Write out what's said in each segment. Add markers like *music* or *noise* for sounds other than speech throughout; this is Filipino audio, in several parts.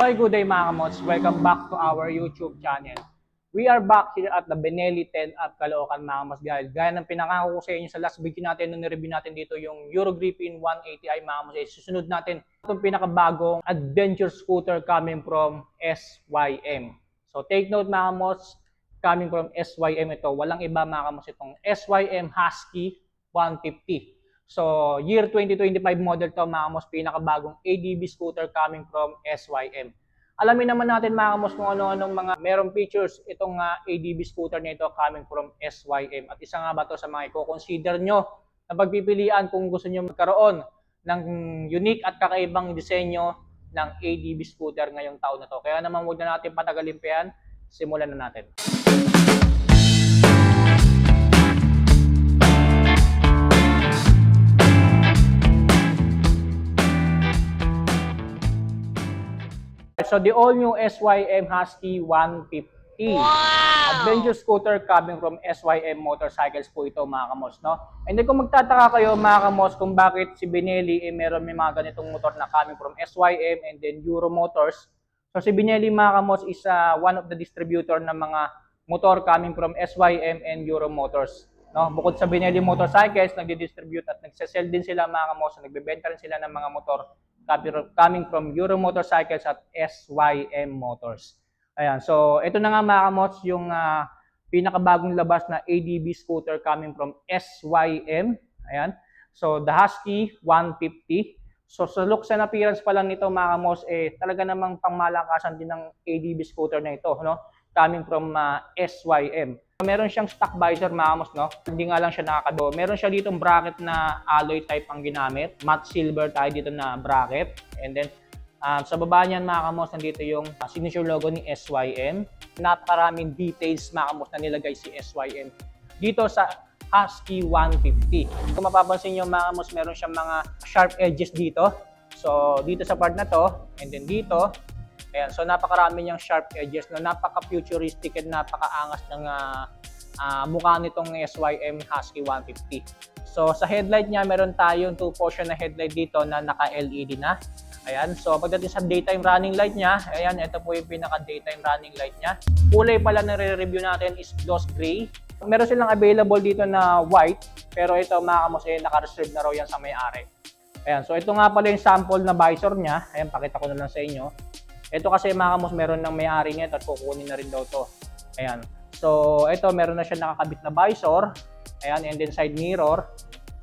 Hi, good day mga kamots. Welcome back to our YouTube channel. We are back here at the Benelli 10 Up Caloocan mga kamots guys. Gaya ng pinangako ko sa inyo sa last video natin nung nireview natin dito yung Eurogriffin 180i mga kamots. Susunod natin itong pinakabagong adventure scooter coming from SYM. So take note mga kamots, coming from SYM ito. Walang iba mga kamots itong SYM Husky 150. So, year 2025 model to mga kamos, pinakabagong ADB scooter coming from SYM. Alamin naman natin mga kamos kung ano-anong mga merong features itong uh, ADB scooter na ito coming from SYM. At isa nga ba to sa mga i-consider nyo na pagpipilian kung gusto nyo magkaroon ng unique at kakaibang disenyo ng ADB scooter ngayong taon na to. Kaya naman huwag na natin patagalin pa yan, simulan na natin. So the all new SYM Husky 150. Adventure scooter coming from SYM Motorcycles po ito mga kamos, no? And then kung magtataka kayo mga kamos kung bakit si Benelli eh, meron may mga ganitong motor na coming from SYM and then Euro Motors. So si Benelli mga kamos is uh, one of the distributor ng mga motor coming from SYM and Euro Motors. No, bukod sa Benelli Motorcycles, nagdi-distribute at nagsasell din sila mga kamos, nagbebenta rin sila ng mga motor coming from Euro Motorcycles at SYM Motors. Ayan, so ito na nga mga kamots, yung uh, pinakabagong labas na ADB scooter coming from SYM. Ayan, so the Husky 150. So sa looks and appearance pa lang nito mga kamos, eh, talaga namang pangmalakasan din ng ADB scooter na ito, no? coming from uh, SYM. Meron siyang stock visor mga kamos, no? Hindi nga lang siya nakakado. Meron siya ditong bracket na alloy type ang ginamit. Matte silver tayo dito na bracket. And then, um, sa baba niyan mga kamos, nandito yung uh, signature logo ni SYM. Napakaraming details mga kamos na nilagay si SYM dito sa Husky 150. Kung mapapansin nyo mga kamos, meron siyang mga sharp edges dito. So, dito sa part na to, and then dito, Ayan, so napakarami niyang sharp edges na napaka-futuristic at napaka-angas ng uh, uh, mukha nitong SYM Husky 150. So sa headlight niya, meron tayong two portion na headlight dito na naka-LED na. Ayan, so pagdating sa daytime running light niya, ayan, ito po yung pinaka-daytime running light niya. Kulay pala na re-review natin is gloss gray. Meron silang available dito na white, pero ito mga kamos, eh, naka-reserve na raw yan sa may-ari. Ayan, so ito nga pala yung sample na visor niya. Ayan, pakita ko na lang sa inyo. Ito kasi mga kamos, meron ng may-ari nito at kukunin na rin daw to. Ayan. So, ito meron na siya nakakabit na visor. Ayan, and then side mirror.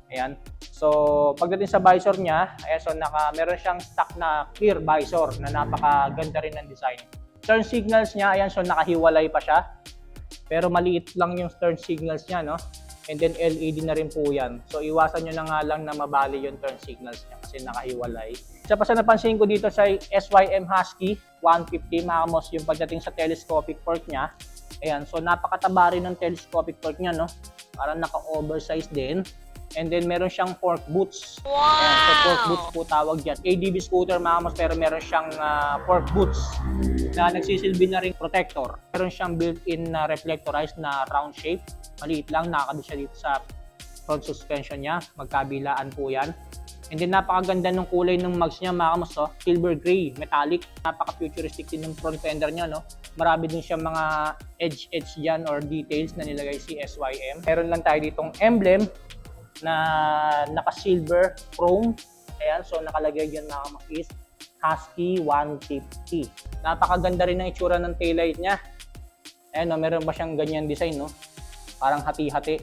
Ayan. So, pagdating sa visor niya, ayan, so naka, meron siyang stock na clear visor na napakaganda rin ng design. Turn signals niya, ayan, so nakahiwalay pa siya. Pero maliit lang yung turn signals niya, no? And then LED na rin po yan. So, iwasan nyo na nga lang na mabali yung turn signals niya kasi nakahiwalay. Isa pa sa napansin ko dito sa SYM Husky 150 mga kamos yung pagdating sa telescopic fork niya. Ayan, so napakataba rin ng telescopic fork niya, no? Parang naka-oversize din. And then meron siyang fork boots. Wow! Ayan, so fork boots po tawag dyan. ADB scooter mga kamos pero meron siyang uh, fork boots na nagsisilbi na rin protector. Meron siyang built-in na reflectorized na round shape. Maliit lang, nakakabit siya dito sa front suspension niya. Magkabilaan po yan. And then napakaganda ng kulay ng mags niya mga kamos, oh. silver gray, metallic. Napaka-futuristic din ng front fender niya, no? Marami din siya mga edge-edge dyan or details na nilagay si SYM. Meron lang tayo ditong emblem na naka-silver chrome. Ayan, so nakalagay dyan mga kamos is Husky 150. Napakaganda rin ng itsura ng taillight niya. Ayan, no? meron pa siyang ganyan design, no? Parang hati-hati.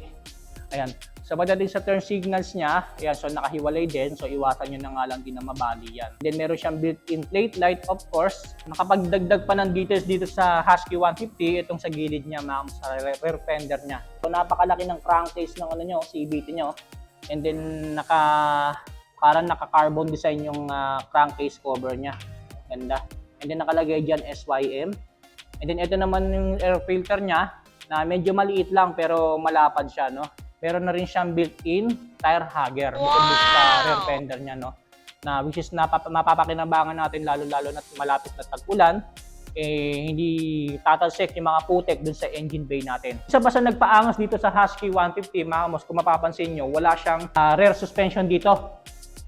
Ayan. So pagdating sa turn signals niya, ayan, so nakahiwalay din. So iwasan nyo na nga lang din na mabali yan. Then meron siyang built-in plate light of course. Nakapagdagdag pa ng details dito sa Husky 150, itong sa gilid niya, ma'am, sa rear fender niya. So napakalaki ng crankcase ng ano nyo, CVT nyo. And then naka parang naka-carbon design yung uh, crankcase cover niya. Ganda. And then nakalagay dyan SYM. And then ito naman yung air filter niya na medyo maliit lang pero malapad siya, no? meron na rin siyang built-in tire hugger wow! bukod sa rear fender niya no na which is napap mapapakinabangan natin lalo-lalo na malapit na tag-ulan eh, hindi tatalsik yung mga putek dun sa engine bay natin. Isa pa sa nagpaangas dito sa Husky 150, mga kamos, kung mapapansin nyo, wala siyang uh, rear suspension dito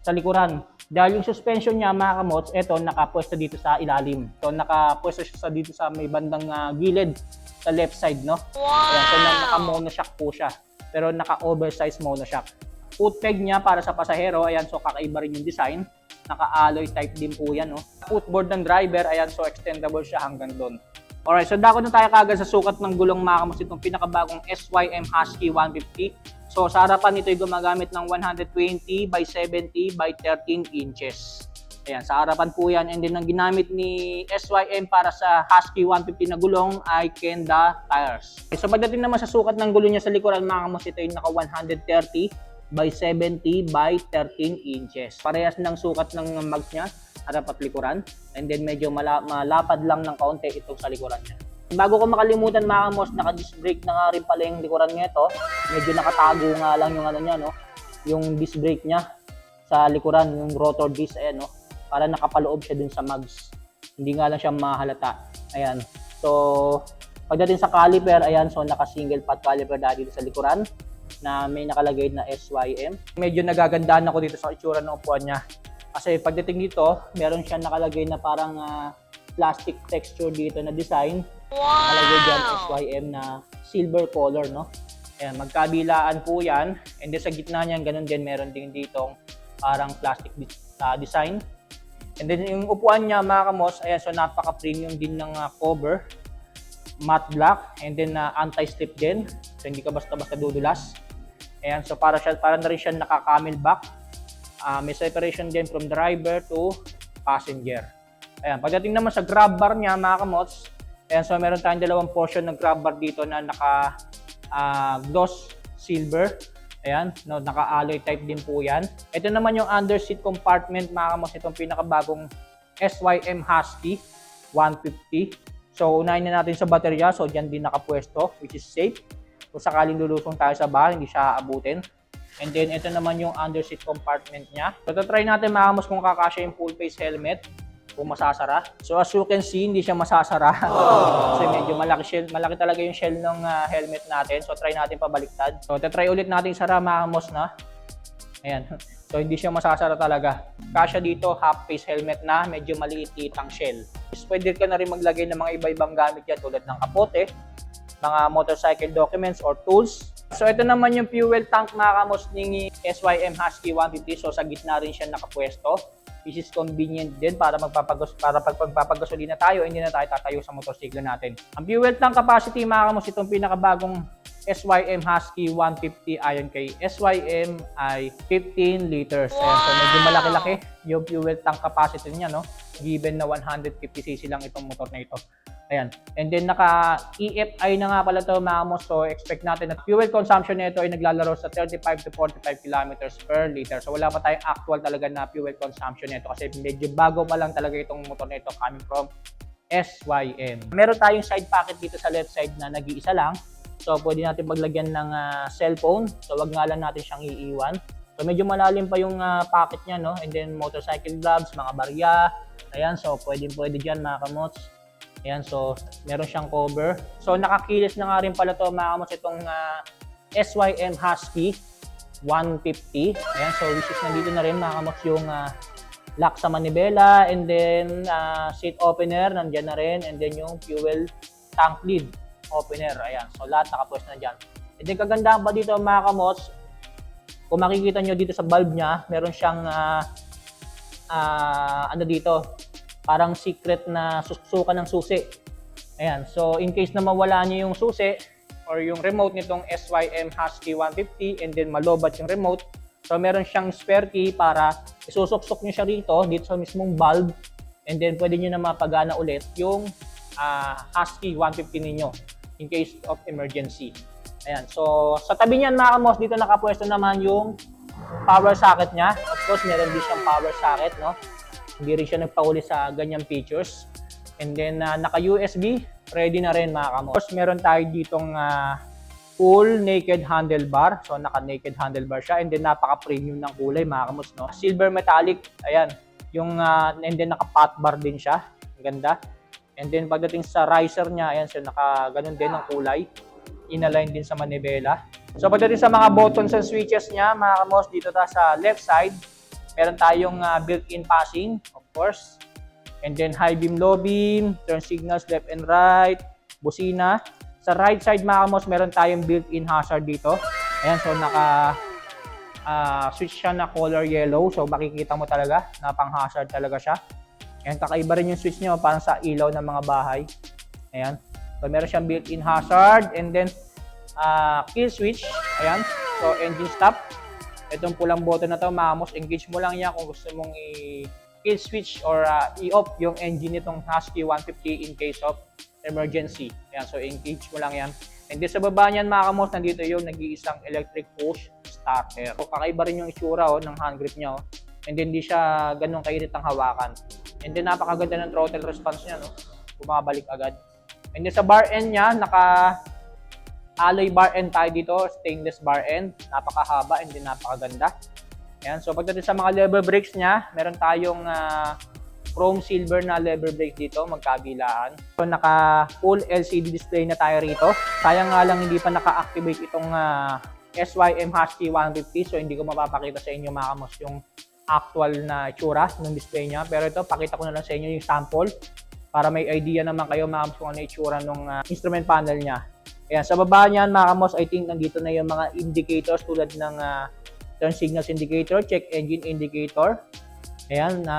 sa likuran. Dahil yung suspension niya, mga kamots, eto, nakapwesto dito sa ilalim. So, nakapwesto siya sa dito sa may bandang ah, gilid sa left side, no? Ayan, so, na, naka-monoshock po siya. Pero naka-oversized monoshock. Foot peg niya para sa pasahero, ayan, so kakaiba rin yung design. Naka-alloy type din po yan, no? Footboard ng driver, ayan, so extendable siya hanggang doon. Alright, so dako na tayo kagad sa sukat ng gulong mga kamots itong pinakabagong SYM Husky 150. So sa harapan nito ay gumagamit ng 120 by 70 by 13 inches. Ayan, sa harapan po yan. And then ang ginamit ni SYM para sa Husky 150 na gulong ay Kenda tires. Okay, so pagdating naman sa sukat ng gulong niya sa likuran mga kamos, ito yung naka 130 by 70 by 13 inches. Parehas ng sukat ng mags niya, harap at likuran. And then medyo mala- malapad lang ng kaunti itong sa likuran niya. Bago ko makalimutan mga kamos, naka-disc brake na nga rin pala yung likuran niya ito. Medyo nakatago nga lang yung ano niya, no? Yung disc brake niya sa likuran, yung rotor disc, ayan, no? Para nakapaloob siya dun sa mags. Hindi nga lang siya mahalata. Ayan. So, pagdating sa caliper, ayan, so naka-single pad caliper dahil sa likuran na may nakalagay na SYM. Medyo nagagandaan ako dito sa itsura ng upuan niya. Kasi pagdating dito, meron siya nakalagay na parang ah, plastic texture dito na design. Nakalagay dyan SYM na silver color, no? Ayan, magkabilaan po yan. And then sa gitna niyan, ganun din, meron din ditong parang plastic ah, design. And then yung upuan niya, mga kamos, ayan, so napaka-premium din ng ah, cover. Matte black, and then ah, anti-slip din. So hindi ka basta-basta dudulas. Ayan, so para siya para na rin siya naka-camelback. Ah, may separation din from driver to passenger. Ayan, pagdating naman sa grab bar niya, mga kamots, ayan, so meron tayong dalawang portion ng grab bar dito na naka ah, gloss silver. Ayan, no, naka-alloy type din po yan. Ito naman yung under seat compartment, mga kamots, itong pinakabagong SYM Husky 150. So, unahin na natin sa baterya. So, dyan din nakapwesto, which is safe. Kung sakaling lulusong tayo sa bahay, hindi siya aabutin. And then, ito naman yung under seat compartment niya. So, try natin makamos kung kakasya yung full face helmet kung masasara. So, as you can see, hindi siya masasara. *laughs* Kasi medyo malaki shell, malaki talaga yung shell ng ah, helmet natin. So, try natin pabaliktad. So, try ulit natin sara makamos na. Ayan. *laughs* So, hindi siya masasara talaga. Kasya dito, half face helmet na, medyo maliit itang shell. Pwede ka na rin maglagay ng mga iba-ibang gamit yan tulad ng kapote, mga motorcycle documents or tools. So, ito naman yung fuel tank mga kamos ni SYM Husky 150. So, sa gitna rin siya nakapwesto. This is convenient din para magpapagas para pag magpapagasolina tayo, hindi na tayo tatayo sa motorsiklo natin. Ang fuel tank capacity mga kamos, itong pinakabagong SYM Husky 150 ayon kay SYM ay 15 liters. Ayan, so medyo malaki-laki yung fuel tank capacity niya, no? Given na 150cc lang itong motor na ito. Ayan. And then naka EFI na nga pala to mga kamos. So expect natin na fuel consumption nito ay naglalaro sa 35 to 45 kilometers per liter. So wala pa tayong actual talaga na fuel consumption nito kasi medyo bago pa lang talaga itong motor na ito coming from SYM. Meron tayong side pocket dito sa left side na nag-iisa lang. So pwede natin maglagyan ng ah, cellphone. So wag nga lang natin siyang iiwan. So medyo malalim pa yung ah, pocket niya no. And then motorcycle gloves, mga barya. Ayan, so pwede pwede diyan mga kamots. Ayan, so meron siyang cover. So nakakilis na nga rin pala to mga kamots itong ah, SYM Husky 150. Ayan, so which is nandito na rin mga kamots yung ah, lock sa manibela and then ah, seat opener nandiyan na rin and then yung fuel tank lid opener. Ayan. So, lahat nakapwesto na dyan. And then, kagandahan pa dito mga kamots, kung makikita nyo dito sa bulb niya, meron siyang, ah, ah, ano dito, parang secret na susukan ng susi. Ayan. So, in case na mawala nyo yung susi, or yung remote nitong SYM Husky 150, and then malobat yung remote, so meron siyang spare key para isusuksok nyo siya rito, dito sa mismong bulb, and then pwede nyo na mapagana ulit yung ah, Husky 150 ninyo in case of emergency. Ayan. So, sa tabi niyan mga kamos, dito nakapwesto naman yung power socket niya. Of course, meron din siyang power socket, no? Hindi rin siya nagpauli sa ganyang features. And then, ah, naka-USB, ready na rin mga kamos. Of course, meron tayo ditong ah, full naked handlebar. So, naka-naked handlebar siya. And then, napaka-premium ng kulay mga kamos, no? Silver metallic, ayan. Yung, ah, and then, naka-pot bar din siya. Ang ganda. And then pagdating sa riser niya, ayan, so naka ganun din ang kulay. Inalign din sa manibela. So pagdating sa mga buttons and switches niya, mga kamos, dito ta sa left side, Meron tayong ah, built-in passing, of course. And then high beam, low beam, turn signals left and right, busina. Sa right side mga kamos, meron tayong built-in hazard dito. Ayan, so naka ah, switch siya na color yellow. So makikita mo talaga na pang hazard talaga siya. Ayan, kakaiba rin yung switch niya parang sa ilaw ng mga bahay. Ayan. So meron siyang built-in hazard and then ah, kill switch. Ayan. So engine stop. Itong pulang button na to, mamos, engage mo lang yan kung gusto mong i kill switch or ah, i-off yung engine nitong Husky 150 in case of emergency. Ayan, so engage mo lang yan. And then sa baba niyan mga kamos, nandito yung nag-iisang electric push starter. So kakaiba rin yung itsura oh, ng hand grip niya. Oh. And then di siya ganun kainit ang hawakan. And then napakaganda ng throttle response niya. No? Bumabalik agad. And then sa bar end niya, naka alloy bar end tayo dito, stainless bar end. Napakahaba and then napakaganda. Ayan, so pagdating sa mga lever brakes niya, meron tayong ah, chrome silver na lever brakes dito, magkabilaan. So naka full LCD display na tayo rito. Sayang nga lang hindi pa naka-activate itong ah, SYM Husky 150 so hindi ko mapapakita sa inyo mga kamos yung actual na itsura ng display niya. Pero ito, pakita ko na lang sa inyo yung sample para may idea naman kayo mga kung ano itsura ng ah, instrument panel niya. Ayan, sa baba niyan mga kamos, I think nandito na yung mga indicators tulad ng ah, turn signals indicator, check engine indicator. Ayan, na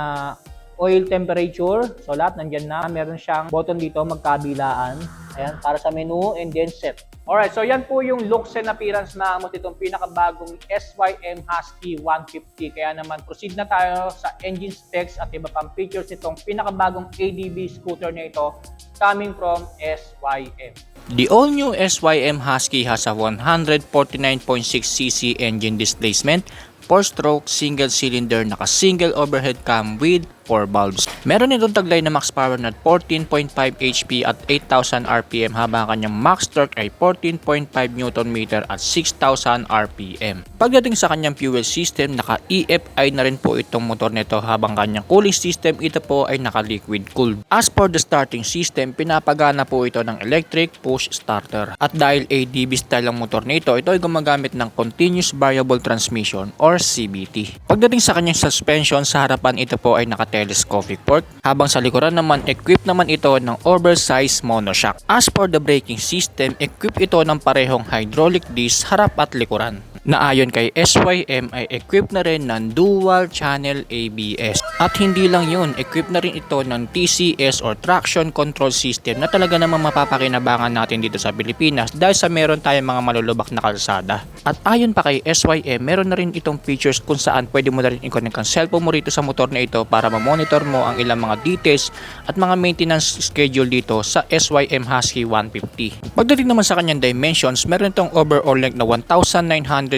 oil temperature. So lahat nandyan na. Meron siyang button dito magkabilaan. Ayan, para sa menu and then set. Alright, so yan po yung looks and appearance na mo itong pinakabagong SYM Husky 150. Kaya naman proceed na tayo sa engine specs at iba pang features nitong pinakabagong ADB scooter na ito coming from SYM. The all-new SYM Husky has a 149.6cc engine displacement, 4-stroke single-cylinder naka-single overhead cam with 4 valves. Meron itong taglay na max power na 14.5 HP at 8,000 RPM habang ang kanyang max torque ay 14.5 Nm at 6,000 RPM. Pagdating sa kanyang fuel system, naka-EFI na rin po itong motor nito habang kanyang cooling system ito po ay naka-liquid cooled. As for the starting system, pinapagana po ito ng electric push starter. At dahil ADB style ang motor nito, ito ay gumagamit ng continuous variable transmission or CVT. Pagdating sa kanyang suspension, sa harapan ito po ay naka-telescopic fork, habang sa likuran naman equipped naman ito ng oversized monoshock. As for the braking system, equipped ito ng parehong hydraulic disc harap at likuran na ayon kay SYM ay equipped na rin ng dual channel ABS. At hindi lang yun, equipped na rin ito ng TCS or traction control system na talaga namang mapapakinabangan natin dito sa Pilipinas dahil sa meron tayong mga malulubak na kalsada. At ayon pa kay SYM, meron na rin itong features kung saan pwede mo na rin i-connect ang cellphone mo rito sa motor na ito para ma-monitor mo ang ilang mga details at mga maintenance schedule dito sa SYM Husky 150. Pagdating naman sa kanyang dimensions, meron itong overall length na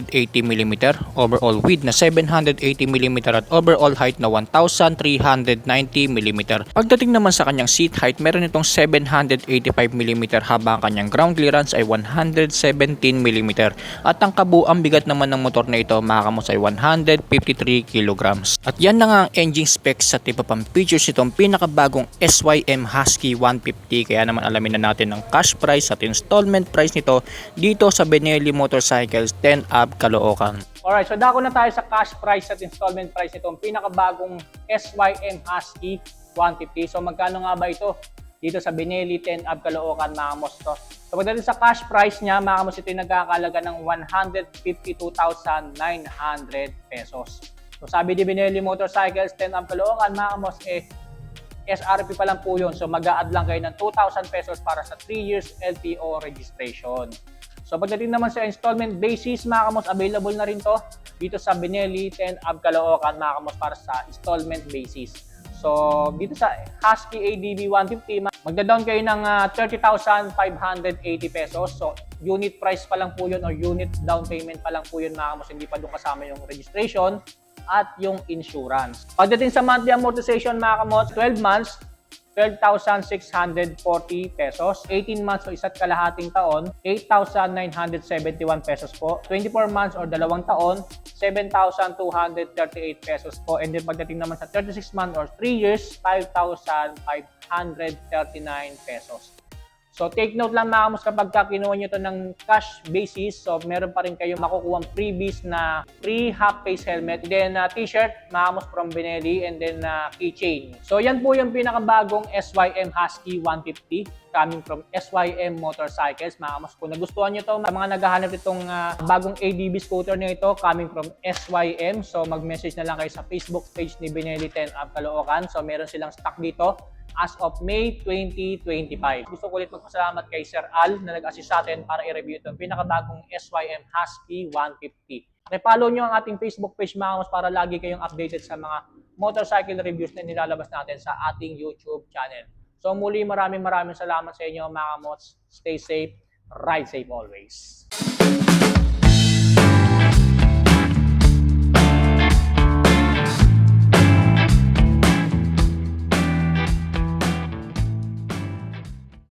1,980mm, overall width na 780mm at overall height na 1,390mm. Pagdating naman sa kanyang seat height, meron itong 785mm habang ang kanyang ground clearance ay 117mm at ang kabuang bigat naman ng motor na ito mga kamos ay 153 kg. At yan na nga ang engine specs sa iba pang features nitong pinakabagong SYM Husky 150 kaya naman alamin na natin ang cash price at installment price nito dito sa Benelli Motorcycles 10 Ab Caloocan. Alright, so dako na tayo sa cash price at installment price nitong pinakabagong SYM Husky 150. So magkano nga ba ito? Dito sa Benelli 10 Ab Caloocan mga kamos to. So pagdating sa cash price niya, mga kamos ito nagkakalaga ng 152,900 pesos. So sabi ni Benelli Motorcycles 10 Ab Caloocan mga kamos eh SRP pa lang po yun. So mag-a-add lang kayo ng 2,000 pesos para sa 3 years LTO registration. So pagdating naman sa installment basis, mga kamos, available na rin to dito sa Benelli 10 Ab Caloocan, mga kamos, para sa installment basis. So dito sa Husky ADB 150, ma- magda-down kayo ng ah, 30,580 pesos. So unit price pa lang po yun or unit down payment pa lang po yun, mga kamos, hindi pa doon kasama yung registration at yung insurance. Pagdating sa monthly amortization, mga kamos, 12 months, 12,640 pesos. 18 months o isa't kalahating taon, 8,971 pesos po. 24 months or dalawang taon, 7,238 pesos po. And then pagdating naman sa 36 months or 3 years, 5,539 pesos. So take note lang mga kamos kapag ka kinuha nyo to ng cash basis, so meron pa rin kayong makukuha freebies na free half face helmet, then uh, t-shirt mga kamos from Benelli, and then uh, keychain. So yan po yung pinakabagong SYM Husky 150 coming from SYM Motorcycles. Mga kamos, kung nagustuhan nyo to, mga naghahanap itong uh, bagong ADB scooter na ito coming from SYM, so mag-message na lang kayo sa Facebook page ni Benelli 10 Up Caloocan. So meron silang stock dito as of May 2025. Gusto ko ulit magpasalamat kay Sir Al na nag-assist sa atin para i-review itong pinakabagong SYM Husky 150. I-follow nyo ang ating Facebook page mga kamos para lagi kayong updated sa mga motorcycle reviews na nilalabas natin sa ating YouTube channel. So muli maraming maraming salamat sa inyo mga kamos. Stay safe, ride safe always.